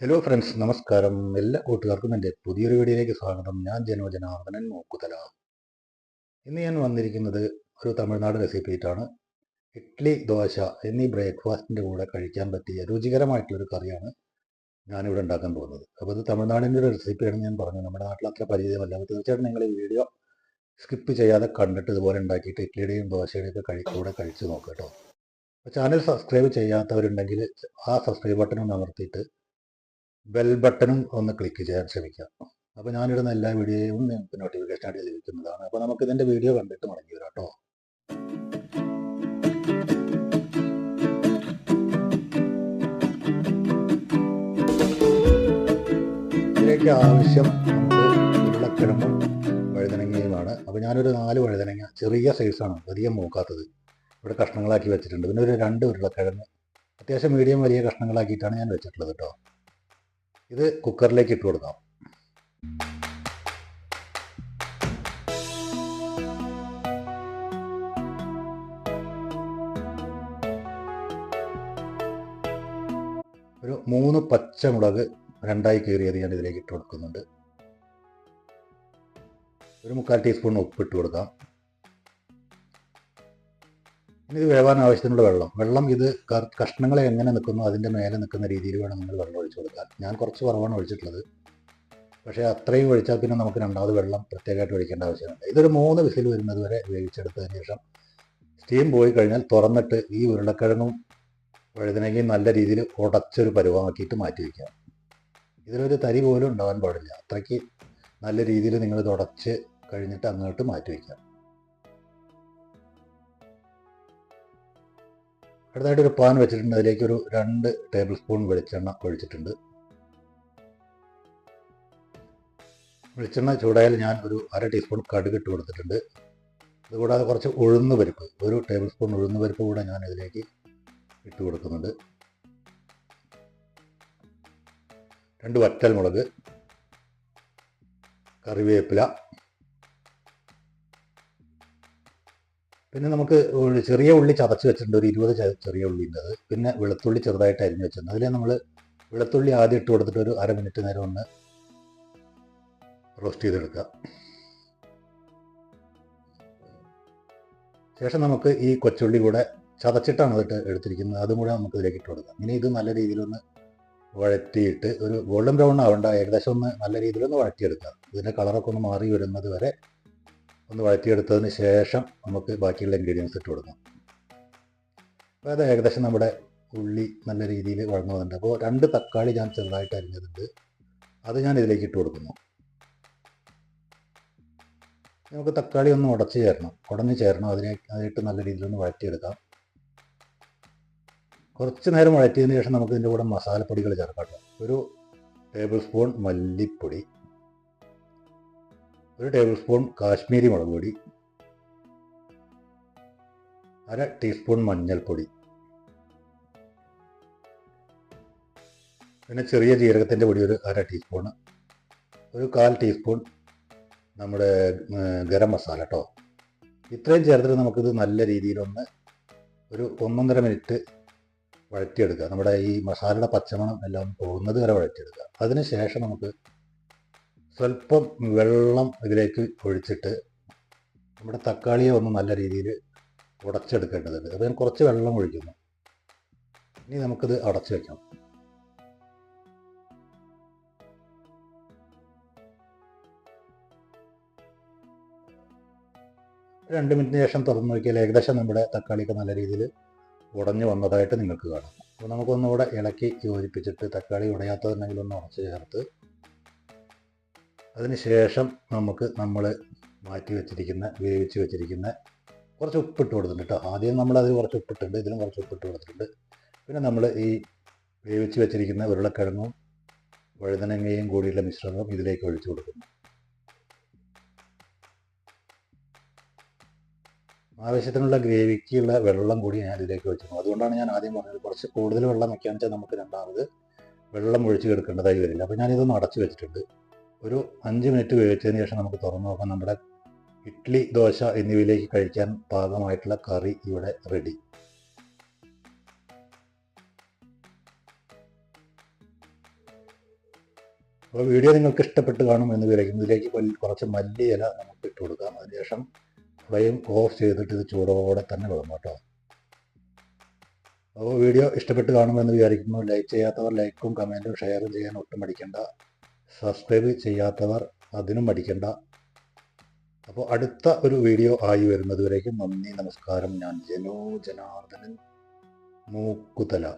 Hello friends നമസ്കാരം. എല്ലാ കൂട്ടുകാർക്കും എന്റെ പുതിയൊരു വീഡിയോയിലേക്ക് സ്വാഗതം. ഞാൻ ജനോ ജനാർദ്ദനൻ മൂക്കുതല. ഇന്ന് ഞാൻ വന്നിരിക്കുന്നത് ഒരു തമിഴ്നാട് റെസിപ്പിയിട്ടാണ് ഇഡ്ഡലി ദോശ എന്നീ ബ്രേക്ക്ഫാസ്റ്റിന്റെ കൂടെ കഴിക്കാൻ പറ്റിയ രുചികരമായിട്ടുള്ളൊരു കറിയാണ് ഞാനിവിടെ ഉണ്ടാക്കാൻ പോകുന്നത്. അപ്പോൾ ഇത് തമിഴ്നാടിന്റെ ഒരു റെസിപ്പിയാണ് ഞാൻ പറഞ്ഞു നമ്മുടെ നാട്ടിൽ അത്ര പരിചയമല്ല. അപ്പോൾ തീർച്ചയായിട്ടും നിങ്ങൾ ഈ വീഡിയോ സ്കിപ്പ് ചെയ്യാതെ കണ്ടിട്ട് ഇതുപോലെ ഉണ്ടാക്കിയിട്ട് ഇഡ്ഡലിയുടെയും ദോശയുടെയും ഒക്കെ കഴി കൂടെ കഴിച്ച് നോക്കുക കേട്ടോ. ചാനൽ സബ്സ്ക്രൈബ് ചെയ്യാത്തവരുണ്ടെങ്കിൽ ആ സബ്സ്ക്രൈബ് ബട്ടൺ ഒന്ന് അമർത്തിയിട്ട് ബെൽ ബട്ടണും ഒന്ന് ക്ലിക്ക് ചെയ്യാൻ ശ്രമിക്കാം. അപ്പോൾ ഞാനിടുന്ന എല്ലാ വീഡിയോയും നിങ്ങൾക്ക് നോട്ടിഫിക്കേഷൻ ആയിട്ട് ലഭിക്കുന്നതാണ്. അപ്പോൾ നമുക്ക് ഇതിന്റെ വീഡിയോ കണ്ടിട്ട് മടങ്ങി വരാം കേട്ടോ ഇതിലേക്ക് ആവശ്യം ഉരുളക്കിഴങ്ങും വഴുതനങ്ങയുമാണ്. അപ്പോൾ ഞാനൊരു നാല് വഴുതനങ്ങ ചെറിയ സൈസാണ് അധികം മൂക്കാത്തത്. ഇവിടെ കഷ്ണങ്ങളാക്കി വെച്ചിട്ടുണ്ട്. പിന്നെ ഒരു രണ്ട് ഉരുളക്കിഴങ്ങ്. അത്യാവശ്യം മീഡിയം വലിയ കഷ്ണങ്ങളാക്കിയിട്ടാണ് ഞാൻ വെച്ചിട്ടുള്ളത് കേട്ടോ ഇത് കുക്കറിലേക്ക് ഇട്ട് കൊടുക്കാം. ഒരു മൂന്ന് പച്ചമുളക് രണ്ടായി കീറിയത് ഞാൻ ഇതിലേക്ക് ഇട്ട് കൊടുക്കുന്നുണ്ട്. ഒരു മുക്കാൽ ടീസ്പൂൺ ഉപ്പ് ഇട്ട് കൊടുക്കാം. ഇത് വേവാൻ ആവശ്യത്തിനുള്ള വെള്ളം. വെള്ളം ഇത് കഷ്ണങ്ങളെ എങ്ങനെ നിൽക്കുന്നു അതിന്റെ മേലെ നിൽക്കുന്ന രീതിയിൽ വേണം നിങ്ങൾ വെള്ളം ഒഴിച്ചു കൊടുക്കാൻ ഞാൻ കുറച്ച് കുറവാണ് ഒഴിച്ചിട്ടുള്ളത്. പക്ഷേ അത്രയും ഒഴിച്ചാൽ പിന്നെ നമുക്ക് രണ്ടാമത് വെള്ളം പ്രത്യേകമായിട്ട് ഒഴിക്കേണ്ട ആവശ്യമുണ്ട് ഇതൊരു മൂന്ന് വിസിൽ വരുന്നത് വരെ വേവിച്ചെടുത്തതിന് ശേഷം സ്റ്റീം പോയി കഴിഞ്ഞാൽ തുറന്നിട്ട് ഈ ഉരുളക്കിഴങ്ങും വഴുതനങ്ങയും നല്ല രീതിയിൽ ഉടച്ചൊരു പരുവമാക്കിയിട്ട് മാറ്റി വയ്ക്കാം. ഇതിലൊരു തരി പോലും ഉണ്ടാവാൻ പാടില്ല. അത്രയ്ക്ക് നല്ല രീതിയിൽ നിങ്ങൾ തുടച്ച് കഴിഞ്ഞിട്ട് അങ്ങോട്ട് മാറ്റി വയ്ക്കാം. അടുത്തായിട്ട് ഒരു പാൻ വെച്ചിട്ടുണ്ട്. അതിലേക്ക് ഒരു രണ്ട് ടേബിൾ സ്പൂൺ വെളിച്ചെണ്ണ ഒഴിച്ചിട്ടുണ്ട്. വെളിച്ചെണ്ണ ചൂടായാൽ ഞാൻ ഒരു അര ടീസ്പൂൺ കടുക് ഇട്ട് കൊടുത്തിട്ടുണ്ട്. അതുകൂടാതെ കുറച്ച് ഉഴുന്ന് പരിപ്പ് ഒരു ടേബിൾ സ്പൂൺ ഉഴുന്ന് പരിപ്പ് കൂടെ ഞാൻ ഇതിലേക്ക് ഇട്ട് കൊടുക്കുന്നുണ്ട്. രണ്ട് വറ്റൽ മുളക് കറിവേപ്പില പിന്നെ നമുക്ക് ചെറിയ ഉള്ളി ചതച്ച് വെച്ചിട്ടുണ്ട് ഒരു ഇരുപത് ചെറിയ ഉള്ളി അത് പിന്നെ വെളുത്തുള്ളി ചെറുതായിട്ട് അരിഞ്ഞ് വെച്ചിട്ടുണ്ട്. അതിൽ നമ്മൾ വെളുത്തുള്ളി ആദ്യം ഇട്ട് കൊടുത്തിട്ട് ഒരു അര മിനിറ്റ് നേരം ഒന്ന് റോസ്റ്റ് ചെയ്തെടുക്കുക. ശേഷം നമുക്ക് ഈ കൊച്ചുള്ളി കൂടെ ചതച്ചിട്ടാണ് അതിട്ട് എടുത്തിരിക്കുന്നത്. അതും കൂടെ നമുക്ക് ഇതിലേക്ക് ഇട്ട് കൊടുക്കാം. ഇനി ഇത് നല്ല രീതിയിലൊന്ന് വഴറ്റിയിട്ട് ഒരു ഗോൾഡൻ ബ്രൗൺ ആവേണ്ട ഏകദേശം ഒന്ന് നല്ല രീതിയിലൊന്ന് വഴറ്റിയെടുക്കുക ഇതിന്റെ കളറൊക്കെ ഒന്ന് മാറി വരുന്നത് വരെ ഒന്ന് വഴറ്റിയെടുത്തതിന് ശേഷം നമുക്ക് ബാക്കിയുള്ള ഇൻഗ്രീഡിയൻസ് ഇട്ട് കൊടുക്കാം. അപ്പോൾ അത് ഏകദേശം നമ്മുടെ ഉള്ളി നല്ല രീതിയിൽ വഴന്നു വന്നിട്ടുണ്ട്. അപ്പോൾ രണ്ട് തക്കാളി ഞാൻ ചെറുതായിട്ട് അരിഞ്ഞതുണ്ട് അത് ഞാൻ ഇതിലേക്ക് ഇട്ട് കൊടുക്കുന്നു. നമുക്ക് തക്കാളി ഒന്ന് ഉടച്ച് ചേരണം. ഉടഞ്ഞ് ചേരണം. അതിനെ അതിട്ട് നല്ല രീതിയിൽ ഒന്ന് വഴറ്റിയെടുക്കാം. കുറച്ച് നേരം വഴറ്റിയതിന് ശേഷം നമുക്ക് ഇതിന്റെ കൂടെ മസാലപ്പൊടികൾ ചേർക്കാം. ഒരു ടേബിൾ സ്പൂൺ മല്ലിപ്പൊടി. ഒരു ടേബിൾ സ്പൂൺ കാശ്മീരി മുളക് പൊടി അര ടീസ്പൂൺ മഞ്ഞൾപ്പൊടി പിന്നെ ചെറിയ ജീരകത്തിന്റെ പൊടി ഒരു അര ടീസ്പൂൺ ഒരു കാൽ ടീസ്പൂൺ നമ്മുടെ ഗരം മസാല കേട്ടോ ഇത്രയും ചേർത്തിട്ട് നമുക്കിത് നല്ല രീതിയിലൊന്ന് ഒരു ഒന്നൊന്നര മിനിറ്റ് വഴറ്റിയെടുക്കുക നമ്മുടെ ഈ മസാലയുടെ പച്ചമണം എല്ലാം പോകുന്നത് വരെ വഴറ്റിയെടുക്കുക അതിന് ശേഷം നമുക്ക് സ്വല്പം വെള്ളം ഇതിലേക്ക് ഒഴിച്ചിട്ട് നമ്മുടെ തക്കാളിയെ ഒന്ന് നല്ല രീതിയിൽ ഉടച്ചെടുക്കേണ്ടതുണ്ട്. അപ്പോൾ ഞാൻ കുറച്ച് വെള്ളം ഒഴിക്കുന്നു. ഇനി നമുക്കിത് അടച്ചു വയ്ക്കാം രണ്ട് മിനിറ്റിന് ശേഷം തുറന്നു നോക്കിയാൽ ഏകദേശം നമ്മുടെ തക്കാളിയൊക്കെ നല്ല രീതിയിൽ ഉടഞ്ഞു വന്നതായിട്ട് നിങ്ങൾക്ക് കാണാം. അപ്പോൾ നമുക്കൊന്നുകൂടെ ഇളക്കി യോജിപ്പിച്ചിട്ട് തക്കാളി ഉടയാത്തതുണ്ടെങ്കിൽ ഒന്ന് ഉടച്ച് ചേർത്ത് അതിന് ശേഷം നമുക്ക് നമ്മൾ മാറ്റി വെച്ചിരിക്കുന്ന വേവിച്ച് വെച്ചിരിക്കുന്ന കുറച്ച് ഉപ്പിട്ട് കൊടുത്തിട്ടുണ്ട് കേട്ടോ ആദ്യം നമ്മളതിൽ കുറച്ച് ഉപ്പിട്ടുണ്ട് ഇതിലും കുറച്ച് ഉപ്പിട്ട് കൊടുത്തിട്ടുണ്ട്. പിന്നെ നമ്മൾ ഈ വേവിച്ച് വെച്ചിരിക്കുന്ന ഉരുളക്കിഴങ്ങും വഴുതനങ്ങയും കൂടിയുള്ള മിശ്രിതം ഇതിലേക്ക് ഒഴിച്ചു കൊടുക്കുന്നു. ആവശ്യത്തിനുള്ള ഗ്രേവിക്കുള്ള വെള്ളം കൂടി ഞാൻ ഇതിലേക്ക് വെച്ചിരുന്നു. അതുകൊണ്ടാണ് ഞാൻ ആദ്യം പറഞ്ഞത് കുറച്ച് കൂടുതൽ വെള്ളം വെക്കാന്ന് വെച്ചാൽ നമുക്ക് രണ്ടാമത് വെള്ളം ഒഴിച്ച് എടുക്കേണ്ടതായി വരില്ല. അപ്പോൾ ഞാനിതൊന്ന് അടച്ചു വെച്ചിട്ടുണ്ട്. ഒരു അഞ്ച് മിനിറ്റ് വേവിച്ചതിന് ശേഷം നമുക്ക് തുറന്നു നോക്കാം. നമ്മുടെ ഇഡ്ഡലി ദോശ എന്നിവയിലേക്ക് കഴിക്കാൻ പാകമായിട്ടുള്ള കറി ഇവിടെ റെഡി അപ്പോൾ വീഡിയോ നിങ്ങൾക്ക് ഇഷ്ടപ്പെട്ട് കാണും എന്ന് വിചാരിക്കും ഇതിലേക്ക് കുറച്ച് മല്ലിയില നമുക്ക് ഇട്ട് കൊടുക്കാം. അതിനുശേഷം ഫ്ലെയിം ഓഫ് ചെയ്തിട്ട് ഇത് ചൂടോടെ തന്നെ വിടണം കേട്ടോ. അപ്പോൾ വീഡിയോ ഇഷ്ടപ്പെട്ട് കാണുമെന്ന് വിചാരിക്കുന്നു. ലൈക്ക് ചെയ്യാത്തവർ ലൈക്കും കമന്റും ഷെയറും ചെയ്യാൻ ഒട്ടും മടിക്കണ്ട. സബ്സ്ക്രൈബ് ചെയ്യാത്തവർ അതിനും മടിക്കണ്ട. അപ്പോൾ അടുത്ത ഒരു വീഡിയോ ആയി വരുന്നതുവരേക്കും നന്ദി നമസ്കാരം. ഞാൻ ജനോ ജനാർദ്ദനൻ മൂക്കുതല.